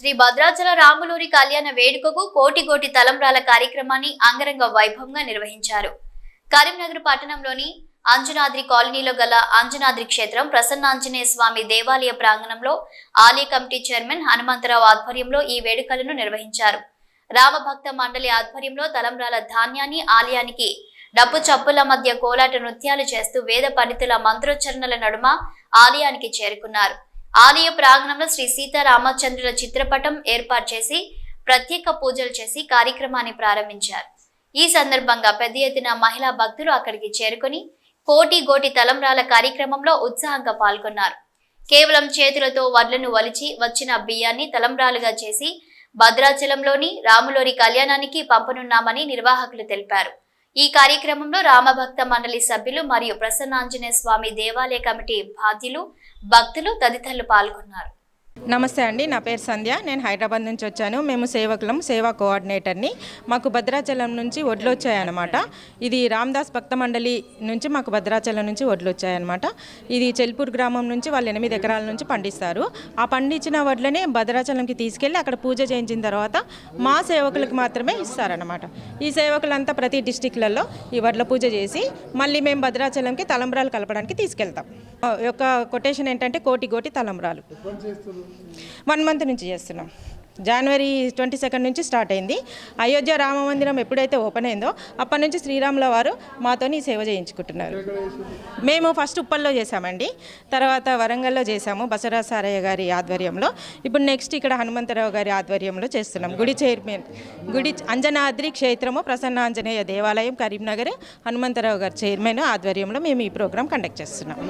శ్రీ భద్రాచల రాములూరి కళ్యాణ వేడుకకు కోటి కోటి తలంబ్రాల కార్యక్రమాన్ని అంగరంగ వైభవంగా నిర్వహించారు. కరీంనగర్ పట్టణంలోని అంజనాద్రి కాలనీలో గల అంజనాద్రి క్షేత్రం ప్రసన్నాంజనేయ స్వామి దేవాలయ ప్రాంగణంలో ఆలయ కమిటీ చైర్మన్ హనుమంతరావు ఆధ్వర్యంలో ఈ వేడుకలను నిర్వహించారు. రామభక్త మండలి ఆధ్వర్యంలో తలంబ్రాల ధాన్యాన్ని ఆలయానికి డప్పు చప్పుల మధ్య కోలాట నృత్యాలు చేస్తూ వేద పండితుల మంత్రోచ్చరణల నడుమ ఆలయానికి చేరుకున్నారు. ఆలయ ప్రాంగణంలో శ్రీ సీతారామచంద్రుల చిత్రపటం ఏర్పాటు చేసి ప్రత్యేక పూజలు చేసి కార్యక్రమాన్ని ప్రారంభించారు. ఈ సందర్భంగా పెద్ద ఎత్తున మహిళా భక్తులు అక్కడికి చేరుకొని కోటి గోటి తలంబ్రాల కార్యక్రమంలో ఉత్సాహంగా పాల్గొన్నారు. కేవలం చేతులతో వడ్లను వలిచి వచ్చిన బియ్యాన్ని తలంబ్రాలుగా చేసి భద్రాచలంలోని రాములోరి కళ్యాణానికి పంపనున్నామని నిర్వాహకులు తెలిపారు. ఈ కార్యక్రమంలో రామభక్త మండలి సభ్యులు మరియు ప్రసన్నాంజనేయ స్వామి దేవాలయ కమిటీ బాధ్యులు భక్తులు తదితరులు పాల్గొన్నారు. నమస్తే అండి నా పేరు సంధ్య. నేను హైదరాబాద్ నుంచి వచ్చాను. మేము సేవకులం సేవా కోఆర్డినేటర్ని. మాకు భద్రాచలం నుంచి వడ్లు వచ్చాయన్నమాట ఇది రామ్దాస్ భక్త మండలి నుంచి మాకు భద్రాచలం నుంచి వడ్లు వచ్చాయన్నమాట ఇది చెల్పూర్ గ్రామం నుంచి వాళ్ళు ఎనిమిది ఎకరాల నుంచి పండిస్తారు. ఆ పండించిన వడ్లనే భద్రాచలంకి తీసుకెళ్ళి అక్కడ పూజ చేయించిన తర్వాత మా సేవకులకు మాత్రమే ఇస్తారనమాట ఈ సేవకులంతా ప్రతి డిస్టిక్లలో ఈ వడ్ల పూజ చేసి మళ్ళీ మేము భద్రాచలంకి తలంబ్రాలు కలపడానికి తీసుకెళ్తాం. ఒక యొక్క కొటేషన్ ఏంటంటే కోటి కోటి తలంబ్రాలు. వన్ మంత్ నుంచి చేస్తున్నాం. జనవరి ట్వంటీ సెకండ్ నుంచి స్టార్ట్ అయింది. అయోధ్య రామ మందిరం ఎప్పుడైతే ఓపెన్ అయిందో అప్పటి నుంచి శ్రీరాముల వారు మాతోని సేవ చేయించుకుంటున్నారు. మేము ఫస్ట్ ఉప్పల్లో చేసామండి తర్వాత వరంగల్లో చేసాము బసరా సారయ్య గారి ఆధ్వర్యంలో. ఇప్పుడు నెక్స్ట్ ఇక్కడ హనుమంతరావు గారి ఆధ్వర్యంలో చేస్తున్నాం. గుడి చైర్మన్ గుడి అంజనాద్రి క్షేత్రము ప్రసన్న ఆంజనేయ దేవాలయం కరీంనగర్ హనుమంతరావు గారి చైర్మన్ ఆధ్వర్యంలో మేము ఈ ప్రోగ్రాం కండక్ట్ చేస్తున్నాం.